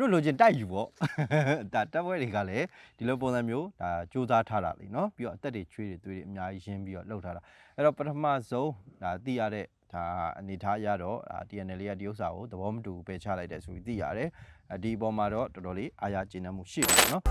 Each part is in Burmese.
တို့လိုချင်တိုက်ယူပေါ့ဒါတပ်ဖွဲ့တွေကလည်းဒီလိုပုံစံမျိုးဒါစူးစမ်းထားတာလေနော်ပြီးတော့အသက်တွေချွေးတွေသွေးတွေအများကြီးရင်းပြီးတော့လှုပ်ထားတာအဲ့တော့ပထမဆုံးဒါသိရတဲ့ဒါအနေထားရတော့ TNL ရဲ့ဒီဥစ္စာကိုသဘောမတူပယ်ချလိုက်တယ်ဆိုပြီးသိရတယ်ဒီအပေါ်မှာတော့တော်တော်လေးအားရကျေနပ်မှုရှိပါတော့နော်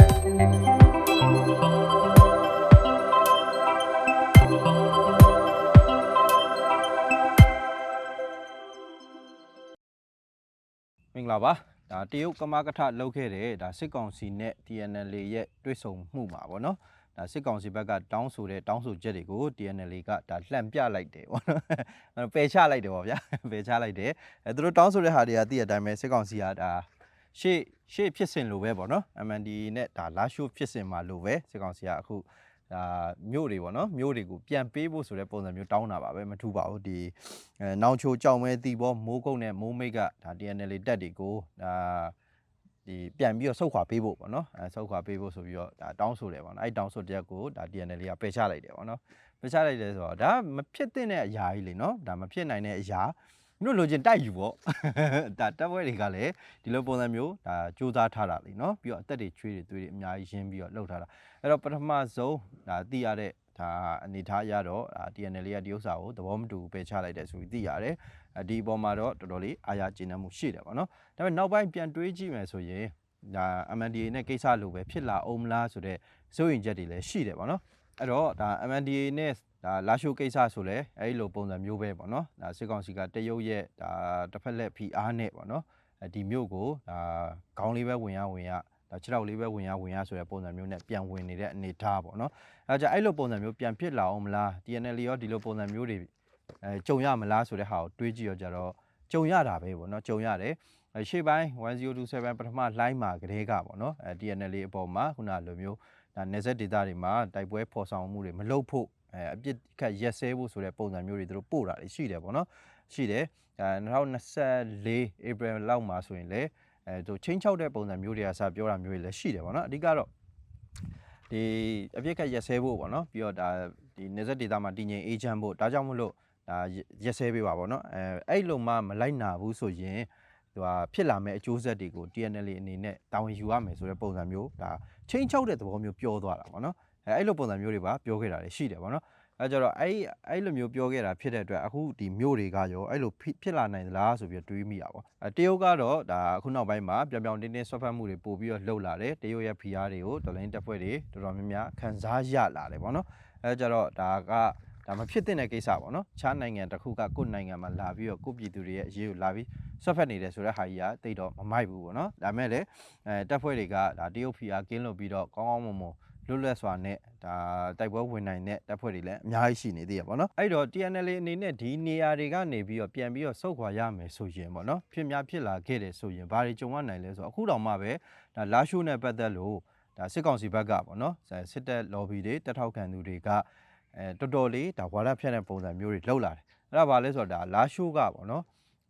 င်္ဂလာပါ ဒါတရုတ်ကမကထလောက်ခဲ့တဲ့ဒါစစ်ကောင်စီနဲ့ TNL ရဲ့တွဲဆုံမှုမှာဗောနော်ဒါစစ်ကောင်စီဘက်ကတောင်းဆိုတဲ့တောင်းဆိုချက်တွေကို TNL ကဒါလှန်ပြလိုက်တယ်ဗောနော်အဲ့ပယ်ချလိုက်တယ်ဗောဗျာပယ်ချလိုက်တယ်အဲသူတို့တောင်းဆိုတဲ့ဟာတွေကသိတဲ့အတိုင်းပဲစစ်ကောင်စီကဒါရှေ့ရှေ့ဖြစ်စဉ်လိုပဲဗောနော် MND နဲ့ဒါလာရှိုးဖြစ်စဉ်မှာလိုပဲစစ်ကောင်စီကအခု ဒါမြို့တွေဗောနော်မြို့တွေကိုပြန်ပေးဖို့ဆိုတဲ့ပုံစံမျိုးတောင်းတာပါပဲမထူပါဘူးဒီအဲနောင်ချိုကြောင်မဲတီဘောမိုးကုတ်နဲ့မိုးမိတ်ကဒါ TNL တက်တွေကိုဒါဒီပြန်ပြီးတော့ဆုတ်ခွာပေးဖို့ပေါ့နော်အဲဆုတ်ခွာပေးဖို့ဆိုပြီးတော့ဒါတောင်းဆိုတယ်ပေါ့နော်အဲတောင်းဆိုတဲ့ကိုဒါ TNL ကပယ်ချလိုက်တယ်ပေါ့နော်ပယ်ချလိုက်တယ်ဆိုတော့ဒါမဖြစ်တဲ့အရာကြီးလေနော်ဒါမဖြစ်နိုင်တဲ့အရာ မင်းတို့လိုချင်တိုက်ယူပေါ့ဒါတပ်ပွဲတွေကလည်းဒီလိုပုံစံမျိုးဒါစူးစမ်းထားတာလေနော်ပြီးတော့အသက်တွေချွေးတွေသွေးတွေအများကြီးရင်းပြီးတော့လှုပ်ထားတာအဲ့တော့ပထမဆုံးဒါသိရတဲ့ဒါအနေထားရတော့ဒါ TNL လေးကဒီဥစ္စာကိုသဘောမတူပဲချလိုက်တယ်ဆိုပြီးသိရတယ်အဒီအပေါ်မှာတော့တော်တော်လေးအာရကျဉ်းနှံမှုရှိတယ်ပေါ့နော်ဒါပေမဲ့နောက်ပိုင်းပြန်တွေးကြည့်မယ်ဆိုရင်ဒါ MNDA နဲ့ကိစ္စလိုပဲဖြစ်လာအောင်မလားဆိုတော့စိုးရင်ချက်တွေလည်းရှိတယ်ပေါ့နော်အဲ့တော့ဒါ MNDA နဲ့ ဒါလာရှိုးကိစ္စဆိုလဲအဲ့ဒီလိုပုံစံမျိုးပဲပေါ့နော်ဒါစစ်ကောင်စီကတရုတ်ရဲ့ဒါတစ်ဖက်လက်ဖိအားနဲ့ပေါ့နော်အဲဒီမြို့ကိုဒါခေါင်းလေးပဲဝင်ရဝင်ရဒါခြေထောက်လေးပဲဝင်ရဝင်ရဆိုတဲ့ပုံစံမျိုးနဲ့ပြန်ဝင်နေတဲ့အနေအထားပေါ့နော်အဲဒါကြင့်အဲ့လိုပုံစံမျိုးပြန်ဖြစ်လာအောင်မလား TNL ရောဒီလိုပုံစံမျိုးတွေအဲကြုံရမလားဆိုတဲ့ဟာကိုတွေးကြည့်ရကြတော့ကြုံရတာပဲပေါ့နော်ကြုံရတယ်အဲရှေ့ပိုင်း1027ပထမလှိုင်းမှာကလေးကပေါ့နော်အဲ TNL အပေါ်မှာခုနလိုမျိုးဒါနေဆက်ဒေတာတွေမှာတိုက်ပွဲဖော်ဆောင်မှုတွေမလုပ်ဖို့ အဲအပြစ်ခတ်ရက်စဲဖို့ဆိုတဲ့ပုံစံမျိုးတွေသူတို့ပို့တာတွေရှိတယ်ပေါ့နော်ရှိတယ်အဲ2024 April လောက်မှာဆိုရင်လေအဲသူချင်းချောက်တဲ့ပုံစံမျိုးတွေကစပြောတာမျိုးတွေလည်းရှိတယ်ပေါ့နော်အဓိကတော့ဒီအပြစ်ခတ်ရက်စဲဖို့ပေါ့နော်ပြီးတော့ဒါဒီနေဆက်ဒေတာမှာတည်ငြိမ်အေးချမ်းဖို့ဒါကြောင့်မလို့ဒါရက်စဲပေးပါပေါ့နော်အဲအဲ့လိုမှမလိုက်နာဘူးဆိုရင်သူကဖြစ်လာမဲ့အကျိုးဆက်တွေကို TNL အနေနဲ့တာဝန်ယူရမယ်ဆိုတဲ့ပုံစံမျိုးဒါချင်းချောက်တဲ့သဘောမျိုးပြောသွားတာပေါ့နော်အဲအဲ့လိုပုံစံမျိုးတွေပါပြောခဲ့တာတွေရှိတယ်ပေါ့နော် အဲကြတော့အဲ့အဲ့လိုမျိုးပြောခဲ့တာဖြစ်တဲ့အတွက်အခုဒီမျိုးတွေကရောအဲ့လိုဖြစ်ဖြစ်လာနိုင်သလားဆိုပြီးတော့တွေးမိတာပေါ့အဲတရုတ်ကတော့ဒါအခုနောက်ပိုင်းမှာပြောင်ပြောင်တင်းတင်းဆွတ်ဖက်မှုတွေပို့ပြီးတော့လှုပ်လာတယ်တရုတ်ရဲ့ PR တွေကိုဒေါ်လာတက်ဖွဲ့တွေတော်တော်များများခံစားရလာတယ်ပေါ့နော်အဲကြတော့ဒါကဒါမဖြစ်တဲ့ကိစ္စပေါ့နော်ခြားနိုင်ငံတစ်ခုကကိုယ့်နိုင်ငံမှာလာပြီးတော့ကိုယ့်ပြည်သူတွေရဲ့အရေးကိုလာပြီးဆွတ်ဖက်နေတယ်ဆိုတဲ့ဟာကြီးကတိတ်တော့မမိုက်ဘူးပေါ့နော်ဒါမဲ့လည်းအဲတက်ဖွဲ့တွေကဒါတရုတ် PR ကင်းလို့ပြီးတော့ကောင်းကောင်းမွန်မွန် လွတ်လပ်စွာနဲ့ဒါတိုက်ပွဲဝင်နိုင်တဲ့တပ်ဖွဲ့တွေလည်းအများကြီးရှိနေသေးရပေါ့နော်အဲ့တော့ TNL အနေနဲ့ဒီနေရာတွေကနေပြီးတော့ပြန်ပြီးတော့ဆုတ်ခွာရမယ်ဆိုရင်ပေါ့နော်ဖြစ်များဖြစ်လာခဲ့တယ်ဆိုရင်ဘာတွေကြုံရနိုင်လဲဆိုတော့အခုတောင်မှပဲဒါလာရှိုးနဲ့ပတ်သက်လို့ဒါစစ်ကောင်စီဘက်ကပေါ့နော်စစ်တပ် lobby တွေတက်ထောက်ခံသူတွေကအဲတော်တော်လေးဒါဝါဒဖြန့်တဲ့ပုံစံမျိုးတွေလှုပ်လာတယ်အဲ့ဒါဘာလဲဆိုတော့ဒါလာရှိုးကပေါ့နော်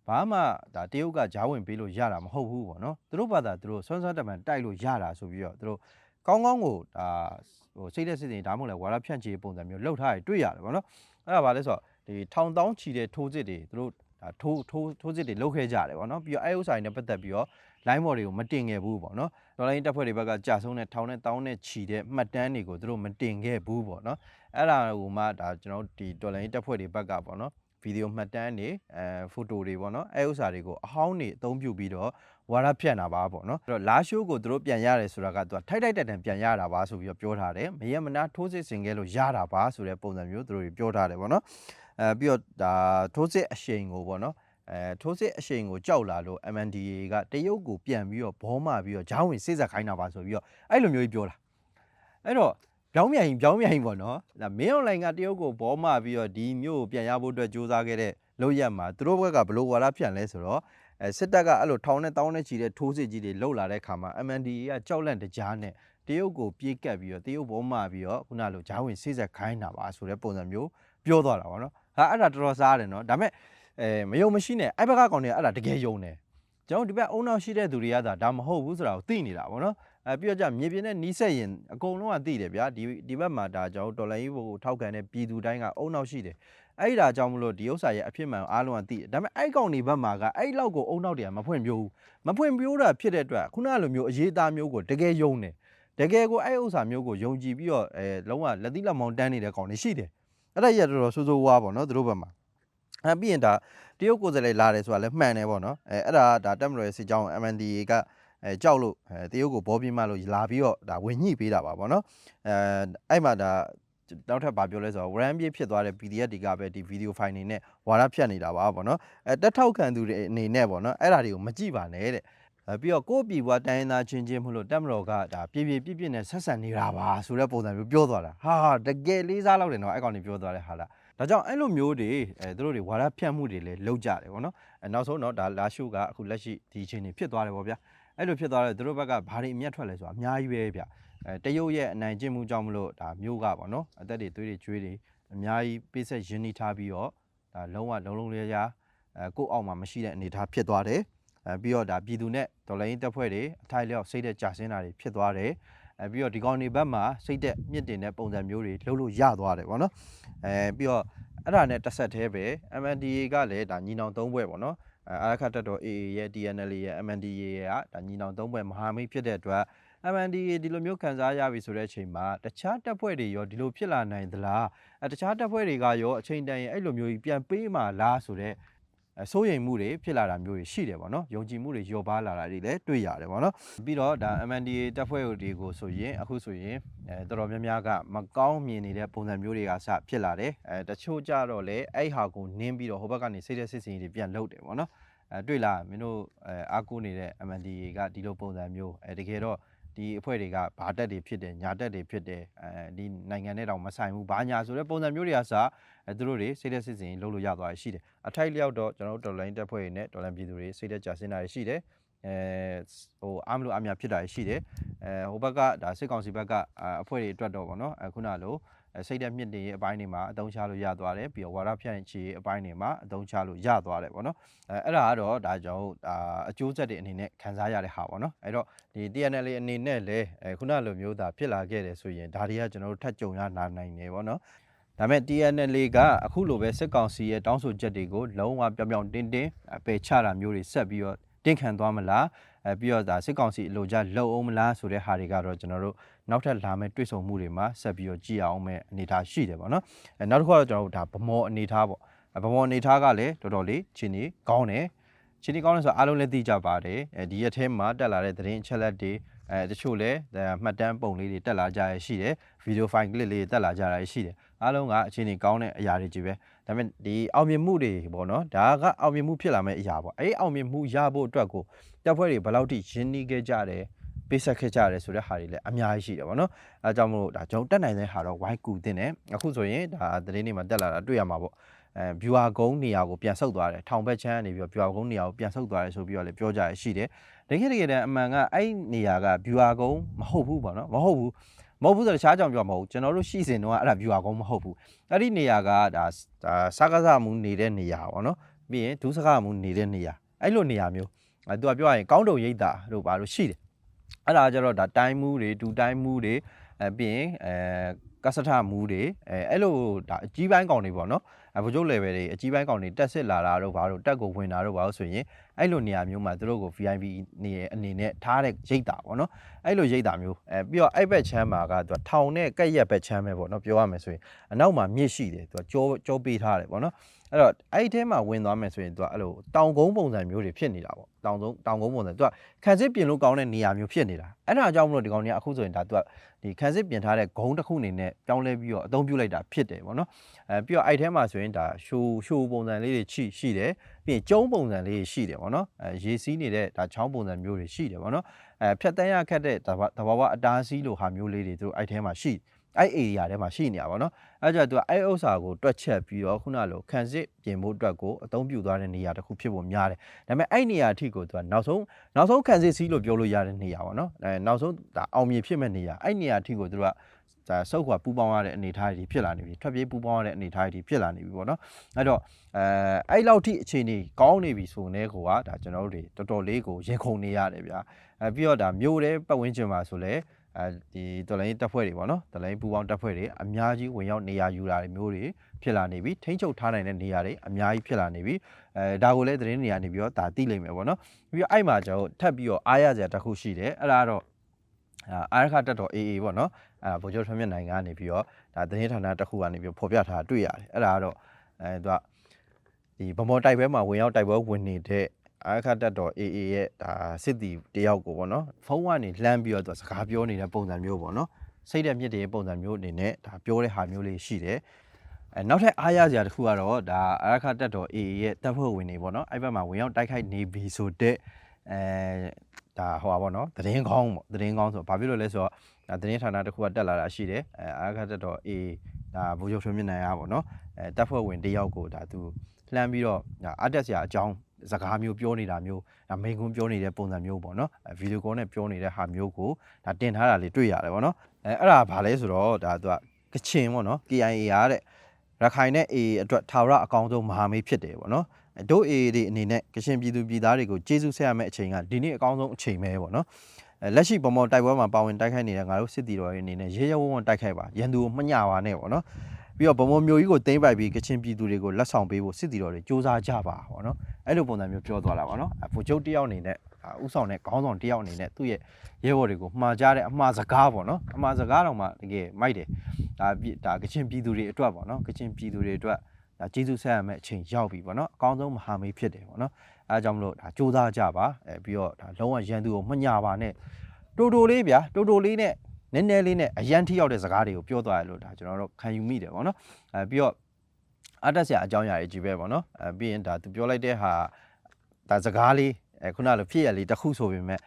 ဘာမှဒါတရုတ်ကဂျားဝင်ပေးလို့ရတာမဟုတ်ဘူးပေါ့နော်သူတို့ဘာသာသူတို့ဆွမ်းဆွမ်းတမန်တိုက်လို့ရတာဆိုပြီးတော့သူတို့ ကောင်းကောင်းကိုဒါဟိုစိတ်သက်စစ်စစ်ဒါမှမဟုတ်လဲဝါဒဖြန့်ချေပုံစံမျိုးလှုပ်ထားရတွေ့ရတယ်ပေါ့နော်အဲ့ဒါဘာလဲဆိုတော့ဒီထောင်တောင်းချီတဲ့ထိုးစစ်တွေသူတို့ဒါထိုးထိုးထိုးစစ်တွေလှုပ်ခဲ့ကြတယ်ပေါ့နော်ပြီးတော့အဲဥဆိုင်နဲ့ပတ်သက်ပြီးတော့ line ဘော်တွေကိုမတင်ခဲ့ဘူးပေါ့နော်ဒေါ်လာရင်းတက်ဖွဲ့တွေဘက်ကကြာဆုံးတဲ့ထောင်နဲ့တောင်းနဲ့ချီတဲ့မှတ်တမ်းတွေကိုသူတို့မတင်ခဲ့ဘူးပေါ့နော်အဲ့ဒါကိုမှဒါကျွန်တော်ဒီဒေါ်လာရင်းတက်ဖွဲ့တွေဘက်ကပေါ့နော် ဗီဒီယိုမှတ်တမ်းတွေအဲဖိုတိုတွေပေါ့နော်အဲဥစ္စာတွေကိုအဟောင်းတွေအသုံးပြုပြီးတော့ဝါရဖြန့်တာပါပေါ့နော်အဲ့တော့လာရှိုးကိုသူတို့ပြန်ရတယ်ဆိုတာကသူကထိုက်ထိုက်တန်တန်ပြန်ရတာပါဆိုပြီးတော့ပြောထားတယ်မရမနာထိုးစစ်ဆင်ခဲ့လို့ရတာပါဆိုတဲ့ပုံစံမျိုးသူတို့ပြောထားတယ်ပေါ့နော်အဲပြီးတော့ဒါထိုးစစ်အရှိန်ကိုပေါ့နော်အဲထိုးစစ်အရှိန်ကိုကြောက်လာလို့ MNDA ကတရုတ်ကိုပြန်ပြီးတော့ဘောမပြီးတော့ဂျောင်းဝင်စိတ်ဆက်ခိုင်းတာပါဆိုပြီးတော့အဲ့လိုမျိုးကြီးပြောတာအဲ့တော့ ပြောင်းမြိုင်ပြောင်းမြိုင်ပေါ့နော်ဒါမင်းအွန်လိုင်းကတရုတ်ကိုဘောမပြီးတော့ဒီမျိုးကိုပြန်ရဖို့အတွက်စူးစမ်းခဲ့တဲ့လို့ရက်မှာသူတို့ဘက်ကဘလို့ဝါဒဖြန့်လဲဆိုတော့အဲစစ်တပ်ကအဲ့လိုထောင်နဲ့တောင်းနဲ့ချီတဲ့ထိုးစစ်ကြီးတွေလှုပ်လာတဲ့ခါမှာ MNDA ကကြောက်လန့်တကြားနဲ့တရုတ်ကိုပြေးကပ်ပြီးတော့တရုတ်ဘောမပြီးတော့ခုနလိုဂျောင်းဝင်စိတ်ဆက်ခိုင်းတာပါဆိုတဲ့ပုံစံမျိုးပြောသွားတာပေါ့နော်ဟာအဲ့ဒါတော်တော်စားတယ်နော်ဒါပေမဲ့အဲမယုံမရှိနဲ့အဲ့ဘက်ကကောင်တွေကအဲ့ဒါတကယ်ယုံတယ်ကျွန်တော်ဒီဘက်အုံနောက်ရှိတဲ့သူတွေကသာဒါမဟုတ်ဘူးဆိုတာကိုသိနေတာဗောနော် အဲပြီးတော့じゃမြေပြင်နဲ့နီးစက်ရင်အကုန်လုံးကသိတယ်ဗျာဒီဒီဘက်မှာဒါကျွန်တော်တော်လိုင်းကြီးဘို့ထောက်ခံတဲ့ပြည်သူတိုင်းကအုံနောက်ရှိတယ်အဲ့ဒါကြောင့်မလို့ဒီဥစ္စာရဲ့အဖြစ်မှန်အားလုံးကသိတယ်ဒါပေမဲ့အဲ့ကောင်တွေဘက်မှာကအဲ့လောက်ကိုအုံနောက်တွေကမဖွင့်ပြိုးဘူးမဖွင့်ပြိုးတာဖြစ်တဲ့အတွက်ခုနကလိုမျိုးအရေးအသားမျိုးကိုတကယ်ယုံတယ်တကယ်ကိုအဲ့ဥစ္စာမျိုးကိုယုံကြည်ပြီးတော့အဲလုံးဝလက်တိလက်မောင်းတန်းနေတဲ့ကောင်တွေရှိတယ်အဲ့ဒါကြီးကတော်တော်ဆိုးဆိုးဝါးပေါ့နော်သူတို့ဘက်မှာအဲပြီးရင်ဒါတရုတ်ကိုယ်စားလှယ်လာတယ်ဆိုတာလည်းမှန်တယ်ပေါ့နော်အဲအဲ့ဒါဒါတက်မတော်ရဲ့စစ်ကြောင်း MNDA က အဲကြောက်လို့အဲတရုတ်ကိုဘောပြင်းမလို့လာပြီးတော့ဒါဝင်ညှိပေးတာပါပေါ့နော်အဲအဲ့မှာဒါနောက်ထပ်ဗာပြောလဲဆိုတော့ RAM ပြည့်ဖြစ်သွားတဲ့ PDF တွေကပဲဒီ video file နေနဲ့ဝါရဖြတ်နေတာပါပေါ့နော်အဲတက်ထောက်ခံသူတွေအနေနဲ့ပေါ့နော်အဲ့ဒါတွေကိုမကြည့်ပါနဲ့တဲ့အဲပြီးတော့ကိုယ့်ပြည်ဘွားတိုင်းရင်းသားချင်းချင်းမလို့တက်မတော်ကဒါပြည့်ပြည့်ပြည့်ပြည့်နဲ့ဆက်ဆံနေတာပါဆိုတဲ့ပုံစံမျိုးပြောသွားတာဟာဟာတကယ်လေးစားလောက်တယ်နော်အဲ့ကောင်တွေပြောသွားတဲ့ဟာလားဒါကြောင့်အဲ့လိုမျိုးတွေအဲသူတို့တွေဝါရဖြတ်မှုတွေလည်းလုပ်ကြတယ်ပေါ့နော်အဲနောက်ဆုံးတော့ဒါလာရှုကအခုလက်ရှိဒီအချိန်တွေဖြစ်သွားတယ်ပေါ့ဗျာ အဲ့လိုဖြစ်သွားတဲ့သူတို့ဘက်ကဘာတွေအမျက်ထွက်လဲဆိုတာအများကြီးပဲဗျအဲတရုတ်ရဲ့အနိုင်ကျင့်မှုကြောင့်မလို့ဒါမျိုးကပေါ့နော်အသက်တွေသွေးတွေကျွေးတွေအများကြီးပိဆက်ရင်းနှီးထားပြီးတော့ဒါလုံးဝလုံးလုံးလေးရာအဲကိုယ့်အောက်မှာမရှိတဲ့အနေအထားဖြစ်သွားတယ်အဲပြီးတော့ဒါပြည်သူနဲ့ဒေါ်လာရင်းတပ်ဖွဲ့တွေအထိုက်လျောက်စိတ်သက်ကြဆင်းတာတွေဖြစ်သွားတယ်အဲပြီးတော့ဒီကောင်တွေဘက်မှာစိတ်သက်မြင့်တင်တဲ့ပုံစံမျိုးတွေလှုပ်လို့ရသွားတယ်ပေါ့နော်အဲပြီးတော့အဲ့ဒါနဲ့တစ်ဆက်တည်းပဲ MNDA ကလည်းဒါညီနောင်သုံးဘွဲ့ပေါ့နော် အဲအာရခတ်တက်တော် AA ရဲ့ DNL ရဲ့ MNDA ရဲ့ကဒါညီနောင်သုံးဘွဲ့မဟာမိတ်ဖြစ်တဲ့အတွက် MNDA ဒီလိုမျိုးခံစားရပြီဆိုတဲ့အချိန်မှာတခြားတပ်ဖွဲ့တွေရောဒီလိုဖြစ်လာနိုင်သလားအဲတခြားတပ်ဖွဲ့တွေကရောအချိန်တန်ရင်အဲ့လိုမျိုးကြီးပြန်ပေးမှလားဆိုတော့အဲ စိုးရိမ်မှုတွေဖြစ်လာတာမျိုးတွေရှိတယ်ပေါ့နော်ယုံကြည်မှုတွေလျော့ပါလာတာတွေလည်းတွေ့ရတယ်ပေါ့နော်ပြီးတော့ဒါ MNDA တပ်ဖွဲ့တွေကိုဆိုရင်အခုဆိုရင်အဲတော်တော်များများကမကောင်းမြင်နေတဲ့ပုံစံမျိုးတွေကစဖြစ်လာတယ်အဲတချို့ကြတော့လေအဲ့ဟာကိုနင်းပြီးတော့ဟိုဘက်ကနေစိတ်သက်စစ်စင်တွေပြန်လုပ်တယ်ပေါ့နော်အဲတွေ့လားမင်းတို့အဲအားကိုးနေတဲ့ MNDA ကဒီလိုပုံစံမျိုးအဲတကယ်တော့ဒီအဖွဲ့တွေကဘာတက်တွေဖြစ်တယ်ညာတက်တွေဖြစ်တယ်အဲဒီနိုင်ငံနဲ့တောင်မဆိုင်ဘူးဘာညာဆိုတဲ့ပုံစံမျိုးတွေကစ အဲသူတို့တွေစိတ်သက်စစ်စင်လုပ်လို့ရသွားရရှိတယ်အထိုက်လျောက်တော့ကျွန်တော်တို့တော်လိုင်းတက်ဖွဲ့တွေနဲ့တော်လိုင်းပြည်သူတွေစိတ်သက်ကြဆင်းတာတွေရှိတယ်အဲဟိုအားမလို့အများဖြစ်တာရှိတယ်အဲဟိုဘက်ကဒါစစ်ကောင်စီဘက်ကအာအဖွဲ့တွေအတွက်တော့ဗောနော်အခုနလိုအဲစိတ်သက်မြင့်တင်ရေးအပိုင်းတွေမှာအသုံးချလို့ရသွားတယ်ပြီးတော့ဝါရဖြန့်ချီရေးအပိုင်းတွေမှာအသုံးချလို့ရသွားတယ်ဗောနော်အဲအဲ့ဒါကတော့ဒါကြောင့်အာအကျိုးဆက်တွေအနေနဲ့ခံစားရတဲ့ဟာဗောနော်အဲ့တော့ဒီ TNL အနေနဲ့လည်းအဲခုနလိုမျိုးသာဖြစ်လာခဲ့တယ်ဆိုရင်ဒါတွေကကျွန်တော်တို့ထပ်ကြုံရနာနိုင်တယ်ဗောနော် ဒါပေမဲ့ TNL ကအခုလိုပဲစစ်ကောင်စီရဲ့တောင်းဆိုချက်တွေကိုလုံးဝပြောင်ပြောင်တင်းတင်းအပယ်ချတာမျိုးတွေဆက်ပြီးတော့တင်းခံသွားမလားအဲပြီးတော့ဒါစစ်ကောင်စီအလိုကျလှုပ်အောင်မလားဆိုတဲ့ဟာတွေကတော့ကျွန်တော်တို့နောက်ထပ်လာမယ့်တွေ့ဆုံမှုတွေမှာဆက်ပြီးတော့ကြည့်အောင်မဲ့အနေအထားရှိတယ်ပေါ့နော်အဲနောက်တစ်ခုကတော့ကျွန်တော်တို့ဒါဗမော်အနေအထားပေါ့အဲဗမော်အနေအထားကလည်းတော်တော်လေးချင်းနေကောင်းတယ်ချင်းနေကောင်းတယ်ဆိုတော့အားလုံးလည်းသိကြပါတယ်အဲဒီရက်ထဲမှာတက်လာတဲ့သတင်းအချက်လက်တွေ အဲတချို့လည်းဒါမှတ်တမ်းပုံလေးတွေတက်လာကြရရှိတယ်ဗီဒီယိုဖိုင်ကလစ်လေးတွေတက်လာကြတာရှိတယ်အားလုံးကအခြေအနေကောင်းတဲ့အရာတွေကြီးပဲဒါပေမဲ့ဒီအောင်မြင်မှုတွေပေါ့နော်ဒါကအောင်မြင်မှုဖြစ်လာမယ့်အရာပေါ့အဲ့ဒီအောင်မြင်မှုရဖို့အတွက်ကိုတပ်ဖွဲ့တွေဘယ်လောက်ထိရင်းနှီးခဲ့ကြတယ်ပေးဆက်ခဲ့ကြတယ်ဆိုတဲ့ဟာတွေလည်းအများကြီးရှိတယ်ပေါ့နော်အဲကြောင့်မလို့ဒါကျွန်တော်တက်နိုင်တဲ့ဟာတော့ဝိုင်းကူတင်တယ်အခုဆိုရင်ဒါသတင်းတွေမှာတက်လာတာတွေ့ရမှာပေါ့ အဲ viewer ကုန်းနေရာကိုပြန်ဆုတ်သွားတယ်ထောင်ဘက်ချမ်းကနေပြီးတော့ viewer ကုန်းနေရာကိုပြန်ဆုတ်သွားတယ်ဆိုပြီးတော့လည်းပြောကြရရှိတယ်တကယ်တကယ်တမ်းအမှန်ကအဲ့နေရာက viewer ကုန်းမဟုတ်ဘူးပေါ့နော်မဟုတ်ဘူးမဟုတ်ဘူးဆိုတော့တခြားကြောင်ပြောမှာမဟုတ်ဘူးကျွန်တော်တို့ရှိစင်တော့အဲ့ဒါ viewer ကောင်းမဟုတ်ဘူးအဲ့ဒီနေရာကဒါဒါစကားစမှုနေတဲ့နေရာပေါ့နော်ပြီးရင်ဒုစကားမှုနေတဲ့နေရာအဲ့လိုနေရာမျိုးအဲသူကပြောရရင်ကောင်းတုံရိပ်တာတို့ဘာလို့ရှိတယ်အဲ့ဒါကြတော့ဒါတိုင်းမှုတွေဒူတိုင်းမှုတွေအဲပြီးရင်အဲ ကစထမှုတွေအဲအဲ့လိုဒါအကြီးပိုင်းကောင်တွေပေါ့နော်အဲဗိုလ်ချုပ် level တွေအကြီးပိုင်းကောင်တွေတက်စစ်လာတာတို့ဘာလို့တက်ကိုဝင်တာတို့ဘာလို့ဆိုရင်အဲ့လိုနေရာမျိုးမှာသူတို့ကို VIP နေအနေနဲ့ထားတဲ့ရိပ်တာပေါ့နော်အဲ့လိုရိတ်တာမျိုးအဲပြီးတော့အဲ့ဘက်ချမ်းမှာကသူကထောင်နဲ့ကက်ရက်ဘက်ချမ်းပဲပေါ့နော်ပြောရမယ်ဆိုရင်အနောက်မှာမြစ်ရှိတယ်သူကကြောကြောပေးထားတယ်ပေါ့နော်အဲ့တော့အဲ့ဒီထဲမှာဝင်သွားမယ်ဆိုရင်သူကအဲ့လိုတောင်ကုန်းပုံစံမျိုးတွေဖြစ်နေတာပေါ့တောင်ကုန်းတောင်ကုန်းပုံစံသူကခံစစ်ပြင်လို့ကောင်းတဲ့နေရာမျိုးဖြစ်နေတာအဲ့ဒါကြောင့်မလို့ဒီကောင်တွေကအခုဆိုရင်ဒါသူက ဒီခံစစ်ပြင်ထားတဲ့ဂုံတစ်ခုအနေနဲ့ပြောင်းလဲပြီးတော့အသုံးပြုလိုက်တာဖြစ်တယ်ပေါ့နော်အဲပြီးတော့အဲ့ထဲမှာဆိုရင်ဒါရှိုးရှိုးပုံစံလေးတွေချိရှိတယ်ပြီးရင်ကျုံးပုံစံလေးတွေရှိတယ်ပေါ့နော်အဲရေစီးနေတဲ့ဒါချောင်းပုံစံမျိုးတွေရှိတယ်ပေါ့နော်အဲဖြတ်တန်းရခက်တဲ့တဘာတဘာဝအတားစီးလိုဟာမျိုးလေးတွေသူတို့အဲ့ထဲမှာရှိ အဲ့ area ထဲမှာရှိနေတာပေါ့နော်အဲ့ကြတော့သူကအဲ့ဥစ္စာကိုတွက်ချက်ပြီးတော့ခုနလိုခံစစ်ပြင်ဖို့အတွက်ကိုအသုံးပြုသွားတဲ့နေရာတစ်ခုဖြစ်ပုံများတယ်ဒါပေမဲ့အဲ့နေရာအထိကိုသူကနောက်ဆုံးနောက်ဆုံးခံစစ်စီးလို့ပြောလို့ရတဲ့နေရာပေါ့နော်အဲနောက်ဆုံးဒါအောင်မြင်ဖြစ်မဲ့နေရာအဲ့နေရာအထိကိုသူကဒါဆုတ်ခွာပူပေါင်းရတဲ့အနေအထားတွေဖြစ်လာနေပြီထွက်ပြေးပူပေါင်းရတဲ့အနေအထားတွေဖြစ်လာနေပြီပေါ့နော်အဲ့တော့အဲအဲ့လောက်ထိအခြေအနေကောင်းနေပြီဆိုတဲ့ကောကဒါကျွန်တော်တို့တွေတော်တော်လေးကိုရင်ခုန်နေရတယ်ဗျာအဲပြီးတော့ဒါမြို့တဲ့ပတ်ဝန်းကျင်မှာဆိုလဲ အဲဒီတော်လိုင်းတပ်ဖွဲ့တွေပေါ့နော်တော်လိုင်းပူပေါင်းတပ်ဖွဲ့တွေအများကြီးဝင်ရောက်နေရာယူတာတွေမျိုးတွေဖြစ်လာနေပြီထိမ့်ချုပ်ထားနိုင်တဲ့နေရာတွေအများကြီးဖြစ်လာနေပြီအဲဒါကိုလည်းသတင်းတွေကနေပြီးတော့ဒါသိလိမ့်မယ်ပေါ့နော်ပြီးတော့အဲ့မှာကျွန်တော်ထပ်ပြီးတော့အားရစရာတစ်ခုရှိတယ်အဲ့ဒါကတော့အာအာရခတက်တော် AA ပေါ့နော်အဲဗိုလ်ချုပ်ထွန်းမြတ်နိုင်ငံကနေပြီးတော့ဒါသတင်းဌာနတစ်ခုကနေပြီးတော့ဖော်ပြထားတာတွေ့ရတယ်အဲ့ဒါကတော့အဲသူကဒီဗမော်တိုက်ပွဲမှာဝင်ရောက်တိုက်ပွဲဝင်နေတဲ့ အာခတ်တက်တော် AA ရဲ့ဒါစစ်တီတယောက်ကိုပေါ့နော်ဖုန်းကနေလှမ်းပြီးတော့သူစကားပြောနေတဲ့ပုံစံမျိုးပေါ့နော်စိတ်တဲ့မြစ်တဲ့ပုံစံမျိုးအနေနဲ့ဒါပြောတဲ့ဟာမျိုးလေးရှိတယ်အဲနောက်ထပ်အားရစရာတစ်ခုကတော့ဒါအာခတ်တက်တော် AA ရဲ့တပ်ဖွဲ့ဝင်တွေပေါ့နော်အဲ့ဘက်မှာဝင်ရောက်တိုက်ခိုက်နေပြီဆိုတဲ့အဲဒါဟိုပါပေါ့နော်သတင်းကောင်းပေါ့သတင်းကောင်းဆိုဘာဖြစ်လို့လဲဆိုတော့ဒါသတင်းဌာနတစ်ခုကတက်လာတာရှိတယ်အဲအာခတ်တက်တော် AA ဒါဘိုးချုပ်ထွန်းမြင့်နိုင်ရပေါ့နော်အဲတပ်ဖွဲ့ဝင်တယောက်ကိုဒါသူလှမ်းပြီးတော့ဒါအတက်စရာအကြောင်း စကားမျိုးပြောနေတာမျိုးဒါမိန်ကွန်းပြောနေတဲ့ပုံစံမျိုးပေါ့နော်ဗီဒီယိုကောနဲ့ပြောနေတဲ့ဟာမျိုးကိုဒါတင်ထားတာလေးတွေ့ရတယ်ပေါ့နော်အဲအဲ့ဒါဘာလဲဆိုတော့ဒါသူကကချင်ပေါ့နော် KIA ရတဲ့ရခိုင်နဲ့ AA အတွက်ထာဝရအကောင်းဆုံးမဟာမိတ်ဖြစ်တယ်ပေါ့နော်အဲတို့ AA တွေအနေနဲ့ကချင်ပြည်သူပြည်သားတွေကိုကျေးဇူးဆက်ရမယ့်အချိန်ကဒီနေ့အကောင်းဆုံးအချိန်ပဲပေါ့နော်အဲလက်ရှိဗမော်တိုက်ပွဲမှာပါဝင်တိုက်ခိုက်နေတဲ့ငါတို့စစ်တီတော်တွေအနေနဲ့ရဲရဲဝံ့ဝံ့တိုက်ခိုက်ပါရန်သူကိုမညပါနဲ့ပေါ့နော် ပြီးတော့ဗမောမျိုးကြီးကိုတင်းပိုက်ပြီးကချင်ပြည်သူတွေကိုလက်ဆောင်ပေးဖို့စစ်တီတော်တွေစ조사ကြပါဗောနော်အဲ့လိုပုံစံမျိုးပြောသွားတာဗောနော်အဖိုချုပ်တယောက်အနေနဲ့ဥဆောင်တဲ့ခေါင်းဆောင်တယောက်အနေနဲ့သူ့ရဲ့ရဲဘော်တွေကိုမှားကြတဲ့အမှားစကားဗောနော်အမှားစကားတော့မှတကယ်မိုက်တယ်ဒါပြဒါကချင်ပြည်သူတွေအတွက်ဗောနော်ကချင်ပြည်သူတွေအတွက်ဒါကျေးဇူးဆက်ရမယ့်အချိန်ရောက်ပြီဗောနော်အကောင်းဆုံးမဟာမိတ်ဖြစ်တယ်ဗောနော်အဲအကြောင်းမလို့ဒါစ조사ကြပါအဲပြီးတော့ဒါလုံးဝရန်သူကိုမညပါနဲ့တိုတိုလေးဗျာတိုတိုလေးနဲ့ နည်းနည်းလေးနဲ့အရန်ထိရောက်တဲ့စကားတွေကိုပြောသွားရလို့ဒါကျွန်တော်တို့ခံယူမိတယ်ဗောနော်အဲပြီးတော့အတက်ဆရာအကြောင်းအရာတွေကြီးပဲပေါ့နော်အဲပြီးရင်ဒါသူပြောလိုက်တဲ့ဟာဒါစကားလေးအဲခုနလိုဖြစ်ရလေးတစ်ခုဆိုပေမဲ့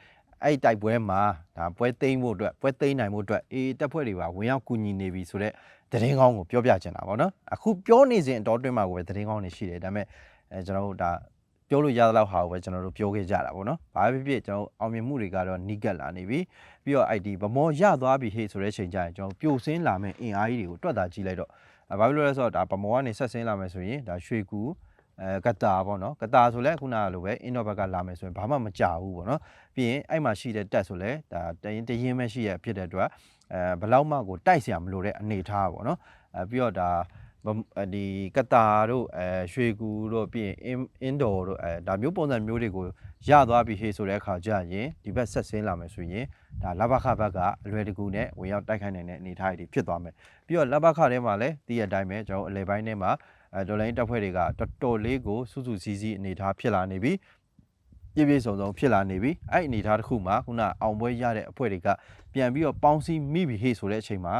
အဲ့ဒီတိုက်ပွဲမှာဒါပွဲသိမ်းဖို့အတွက်ပွဲသိမ်းနိုင်ဖို့အတွက်အေးတက်ဖွဲ့တွေပါဝင်ရောက်ကူညီနေပြီဆိုတော့သတင်းကောင်းကိုပြောပြချင်တာပေါ့နော်အခုပြောနေစဉ်အတော်တွင်းမှာကိုပဲသတင်းကောင်းတွေရှိတယ်ဒါပေမဲ့အဲကျွန်တော်တို့ဒါ ပြောလို့ရသလောက်ဟာကိုပဲကျွန်တော်တို့ပြောခဲ့ကြတာပေါ့နော်။ဘာဖြစ်ဖြစ်ကျွန်တော်တို့အောင်မြင်မှုတွေကတော့နီးကပ်လာနေပြီ။ပြီးတော့ ID ဗမောရသွားပြီဟေ့ဆိုတဲ့ချိန်ကျရင်ကျွန်တော်ပြိုစင်းလာမဲ့အင်အားကြီးတွေကိုတွက်တာကြည့်လိုက်တော့ အဲဘာဖြစ်လို့လဲဆိုတော့ဒါဗမောကနေဆက်ဆင်းလာမယ်ဆိုရင်ဒါရွှေကူအဲကတာပေါ့နော်ကတာဆိုလဲခုနကလိုပဲအင်းတော့ဘက်ကလာမယ်ဆိုရင်ဘာမှမကြဘူးပေါ့နော်ပြီးရင်အဲ့မှာရှိတဲ့တက်ဆိုလဲဒါတရင်တရင်ပဲရှိရဖြစ်တဲ့အတွက်အဲဘလောက်မှကိုတိုက်เสียမလို့တဲ့အနေထားပေါ့နော်အဲပြီးတော့ဒါ ဒီကတာတို့အဲရွှေကူတို့ပြီးရင်အင်းတော်တို့အဲဒါမျိုးပုံစံမျိုးတွေကိုရသွားပြီဟေးဆိုတဲ့အခါကျရင်ဒီဘက်ဆက်ဆင်းလာမယ်ဆိုရင်ဒါလဘခဘက်ကအလွယ်တကူနဲ့ဝင်ရောက်တိုက်ခိုက်နိုင်တဲ့အနေအထားတွေဖြစ်သွားမယ်ပြီးတော့လက်ဘခထဲမှာလည်းတည်ရတိုင်းပဲကျွန်တော်တို့အလဲပိုင်းထဲမှာအဲဒေါ်လာရင်းတပ်ဖွဲ့တွေကတော်တော်လေးကိုစုစုစည်းစည်းအနေထားဖြစ်လာနေပြီပြည့်ပြည့်စုံစုံဖြစ်လာနေပြီအဲ့အနေထားတစ်ခုမှာခုနအောင်ပွဲရတဲ့အဖွဲ့တွေကပြန်ပြီးတော့ပေါင်းစည်းမိပြီဟေ့ဆိုတဲ့အချိန်မှာ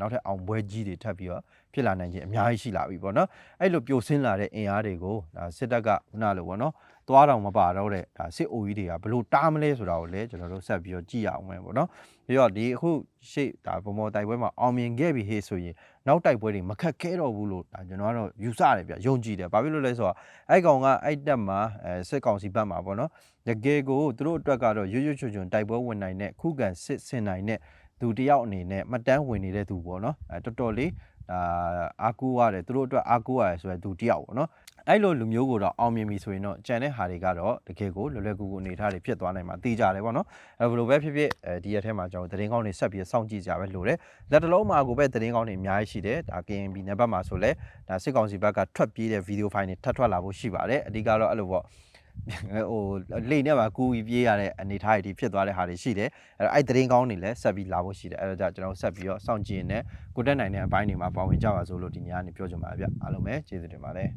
နောက်ထပ်အောင်ပွဲကြီးတွေထပ်ပြီးတော့ဖြစ်လာနိုင်ခြင်းအများကြီးရှိလာပြီပေါ့နော်အဲ့လိုပြိုဆင်းလာတဲ့အင်အားတွေကိုဒါစစ်တပ်ကခုနလိုပေါ့နော်သွားတောင်မပါတော့တဲ့ဒါစစ်အိုကြီးတွေကဘလို့တားမလဲဆိုတာကိုလည်းကျွန်တော်တို့ဆက်ပြီးတော့ကြည့်ရအောင်ပဲပေါ့နော်ပြီးတော့ဒီအခုရှေ့ဒါဗမော်တိုက်ပွဲမှာအောင်မြင်ခဲ့ပြီဟေ့ဆိုရင်နောက်တိုက်ပွဲတွေမခက်ခဲတော့ဘူးလို့ဒါကျွန်တော်ကတော့ယူဆတယ်ဗျယုံကြည်တယ်ဘာဖြစ်လို့လဲဆိုတော့အဲ့ကောင်ကအဲ့တက်မှာအဲစစ်ကောင်စီဘက်မှာပေါ့နော်တကယ်ကိုသူတို့အတွက်ကတော့ရွရွချွချွန်တိုက်ပွဲဝင်နိုင်တဲ့ခုခံစစ်ဆင်နိုင်တဲ့ သူတယောက်အနေနဲ့မှတ်တမ်းဝင်နေတဲ့သူပေါ့နော်အဲတော်တော်လေးဒါအားကိုးရတယ်သူတို့အတွက်အားကိုးရတယ်ဆိုရယ်သူတယောက်ပေါ့နော်အဲ့လိုလူမျိုးကိုတော့အောင်မြင်ပြီဆိုရင်တော့ကြံတဲ့ဟာတွေကတော့တကယ်ကိုလွယ်လွယ်ကူကူအနေထားတွေဖြစ်သွားနိုင်မှာသိကြတယ်ပေါ့နော်အဲဘယ်လိုပဲဖြစ်ဖြစ်အဲဒီရက်ထဲမှာကျွန်တော်သတင်းကောင်းတွေဆက်ပြီးစောင့်ကြည့်ကြပဲလို့တယ်လက်တလုံးမှာကိုပဲသတင်းကောင်းတွေအများကြီးရှိတယ်ဒါ KNB နယ်ဘက်မှာဆိုလဲဒါစစ်ကောင်စီဘက်ကထွက်ပြေးတဲ့ဗီဒီယိုဖိုင်တွေထပ်ထွက်လာဖို့ရှိပါတယ်အဓိကတော့အဲ့လိုပေါ့ ဟိုလေနဲ့ပါကူပြီးပြေးရတဲ့အနေထားတွေဖြစ်သွားတဲ့ဟာတွေရှိတယ်အဲ့တော့အဲ့သတင်းကောင်းတွေလည်းဆက်ပြီးလာဖို့ရှိတယ်အဲ့တော့ကျွန်တော်ဆက်ပြီးတော့စောင့်ကြည့်နေကိုတက်နိုင်တဲ့အပိုင်းတွေမှာပါဝင်ကြပါစို့လို့ဒီညကနေပြောချင်ပါတယ်ဗျအားလုံးပဲကျေးဇူးတင်ပါတယ်